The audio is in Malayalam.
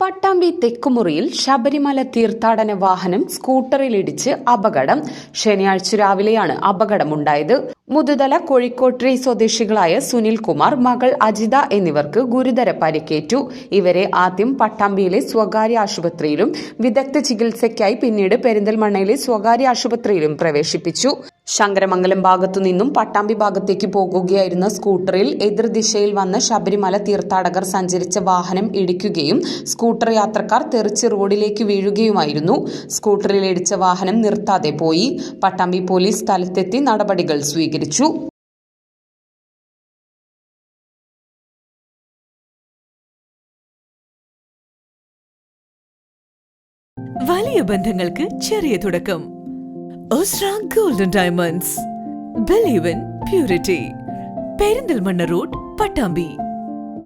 പട്ടാമ്പി തെക്കുമുറിയിൽ ശബരിമല തീർത്ഥാടന വാഹനം സ്കൂട്ടറിലിടിച്ച് അപകടം. ശനിയാഴ്ച രാവിലെയാണ് അപകടമുണ്ടായത്. മുതുതല കോഴിക്കോട്ടെ സ്വദേശികളായ സുനിൽകുമാർ മകൾ അജിത എന്നിവർക്ക് ഗുരുതര പരിക്കേറ്റു. ഇവരെ ആദ്യം പട്ടാമ്പിയിലെ സ്വകാര്യ ആശുപത്രിയിലും വിദഗ്ധ ചികിത്സയ്ക്കായി പിന്നീട് പെരിന്തൽമണ്ണയിലെ സ്വകാര്യ ആശുപത്രിയിലും പ്രവേശിപ്പിച്ചു. ശങ്കരമംഗലം ഭാഗത്തു നിന്നും പട്ടാമ്പി ഭാഗത്തേക്ക് പോകുകയായിരുന്ന സ്കൂട്ടറിൽ എതിർദിശയിൽ വന്ന ശബരിമല തീർത്ഥാടകർ സഞ്ചരിച്ച വാഹനം ഇടിക്കുകയും സ്കൂട്ടർ യാത്രക്കാർ തെറിച്ച് റോഡിലേക്ക് വീഴുകയുമായിരുന്നു. സ്കൂട്ടറിൽ ഇടിച്ച വാഹനം നിർത്താതെ പോയി. പട്ടാമ്പി പോലീസ് സ്ഥലത്തെത്തി നടപടികൾ സ്വീകരിച്ചു. വലിയ ബന്ധങ്ങൾക്ക് ചെറിയ തുടക്കം. Osra golden diamonds believe in purity Perinthalmanna road Pattambi